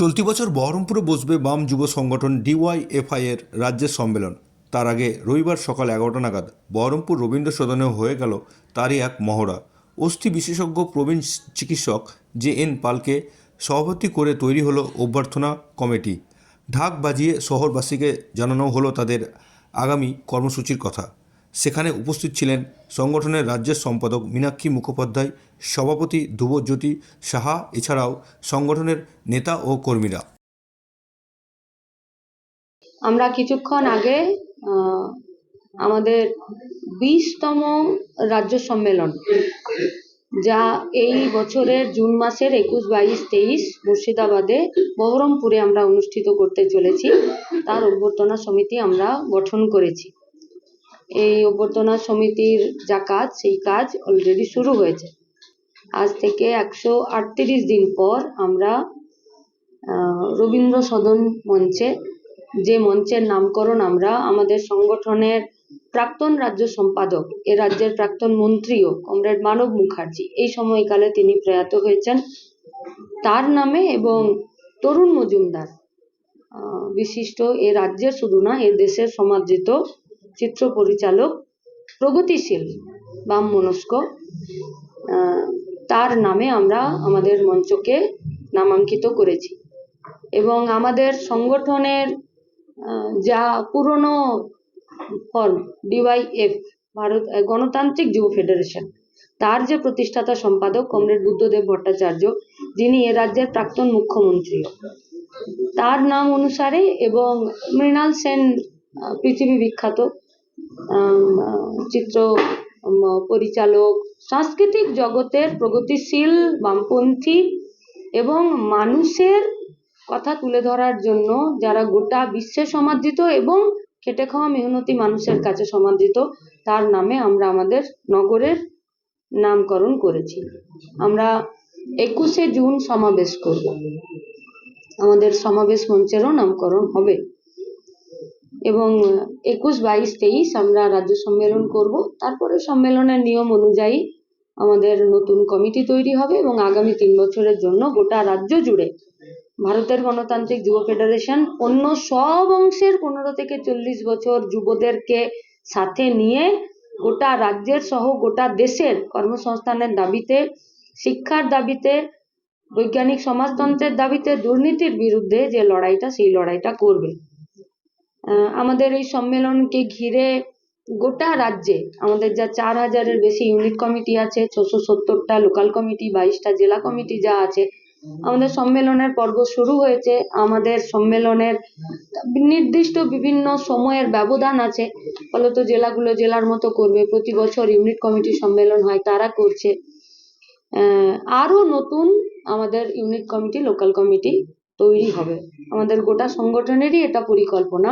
চলতি বছর বহরমপুরে বসবে বাম যুব সংগঠন ডিওয়াইএফআই এর রাজ্যের সম্মেলন। তার আগে রবিবার সকাল এগারোটা নাগাদ বহরমপুর রবীন্দ্র সদনে হয়ে গেল তারই এক মহড়া। অস্থি বিশেষজ্ঞ প্রবীণ চিকিৎসক জে এন পালকে সভাপতি করে তৈরি হলো অভ্যর্থনা কমিটি। ঢাক বাজিয়ে শহরবাসীকে জানানো হলো তাদের আগামী কর্মসূচির কথা। সেখানে উপস্থিত ছিলেন সংগঠনের রাজ্যের সম্পাদক মীনাক্ষী মুখোপাধ্যায়, সভাপতি ধ্রুবজ্যোতি সাহা, এছাড়াও সংগঠনের নেতা ও কর্মীরা। আমরা কিছুক্ষণ আগে আমাদের বিশতম রাজ্য সম্মেলন, যা এই বছরের জুন মাসের একুশ, বাইশ, তেইশ মুর্শিদাবাদে বহরমপুরে আমরা অনুষ্ঠিত করতে চলেছি। তার অভ্যর্থনা সমিতি আমরা গঠন করেছি। এই অভ্যর্থনা সমিতির যা কাজ, সেই কাজ অলরেডি শুরু হয়েছে। আজ থেকে একশো আটত্রিশ দিন পর আমরা রবীন্দ্র সদন মঞ্চে, যে মঞ্চের নামকরণ আমরা, আমাদের সংগঠনের প্রাক্তন রাজ্য সম্পাদক, এ রাজ্যের প্রাক্তন মন্ত্রীও, কমরেড মানব মুখার্জি, এই সময়কালে তিনি প্রয়াত হয়েছেন। তার নামে এবং তরুণ মজুমদার বিশিষ্ট এ রাজ্যের শুধু না, এ দেশের সমাদৃত চিত্র পরিচালক, প্রগতিশীল বাম মনস্ক। তার নামে আমরা আমাদের মঞ্চকে নামাঙ্কিত করেছি। এবং আমাদের সংগঠনের যা পুরনো ফর্ম ডিওয়াইএফ ভারত গণতান্ত্রিক যুব ফেডারেশন, তার যে প্রতিষ্ঠাতা সম্পাদক কমরেড বুদ্ধদেব ভট্টাচার্য, যিনি এ রাজ্যের প্রাক্তন মুখ্যমন্ত্রী। তার নাম অনুসারে এবং মৃণাল সেন পৃথিবী বিখ্যাত। চিত্র পরিচালক, সাংস্কৃতিক জগতের প্রগতিশীল বামপন্থী এবং মানুষের কথা তুলে ধরার জন্য যারা গোটা বিশ্বে সমাদৃত এবং খেটে খাওয়া মেহনতি মানুষের কাছে সমাদৃত, তার নামে আমরা আমাদের নগরের নামকরণ করেছি। আমরা একুশে জুন সমাবেশ করব। আমাদের সমাবেশ মঞ্চেরও নামকরণ হবে। এবং একুশ বাইশ তেইশ আমরা রাজ্য সম্মেলন করব। তারপরে সম্মেলনের নিয়ম অনুযায়ী আমাদের নতুন কমিটি তৈরি হবে এবং আগামী তিন বছরের জন্য গোটা রাজ্য জুড়ে ভারতের গণতান্ত্রিক যুব ফেডারেশন অন্য সব অংশের পনেরো থেকে চল্লিশ বছর যুবদেরকে সাথে নিয়ে গোটা রাজ্যের সহ গোটা দেশের কর্মসংস্থানের দাবিতে, শিক্ষার দাবিতে, বৈজ্ঞানিক সমাজতন্ত্রের দাবিতে দুর্নীতির বিরুদ্ধে যে লড়াইটা, সেই লড়াইটা করবে। আমাদের এই সম্মেলনকে ঘিরে গোটা রাজ্যে আমাদের যা চার হাজারের বেশি ইউনিট কমিটি আছে ছশো সত্তরটা লোকাল কমিটি বাইশটা জেলা কমিটি যা আছে আমাদের সম্মেলনের পর্ব শুরু হয়েছে। আমাদের সম্মেলনের নির্দিষ্ট বিভিন্ন সময়ের ব্যবধান আছে। ফলত জেলাগুলো জেলার মতো করবে। প্রতি বছর ইউনিট কমিটি সম্মেলন হয় তারা করছে। আহ, আরও নতুন আমাদের ইউনিট কমিটি লোকাল কমিটি তৈরি হবে। আমাদের গোটা সংগঠনেরই এটা পরিকল্পনা।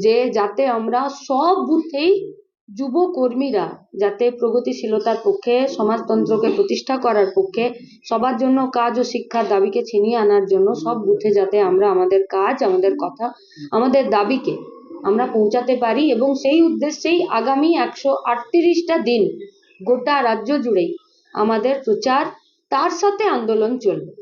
যে যাতে আমরা সব বুথেই যুব কর্মীরা যাতে প্রগতিশীলতার পক্ষে, সমাজতন্ত্রকে প্রতিষ্ঠা করার পক্ষে, সবার জন্য কাজ ও শিক্ষার দাবিকে ছিনিয়ে আনার জন্য সব বুথে যাতে আমরা আমাদের কাজ, আমাদের কথা, আমাদের দাবিকে আমরা পৌঁছাতে পারি এবং সেই উদ্দেশ্যেই আগামী একশো আটত্রিশটা দিন গোটা রাজ্য জুড়েই আমাদের প্রচার, তার সাথে আন্দোলন চলবে।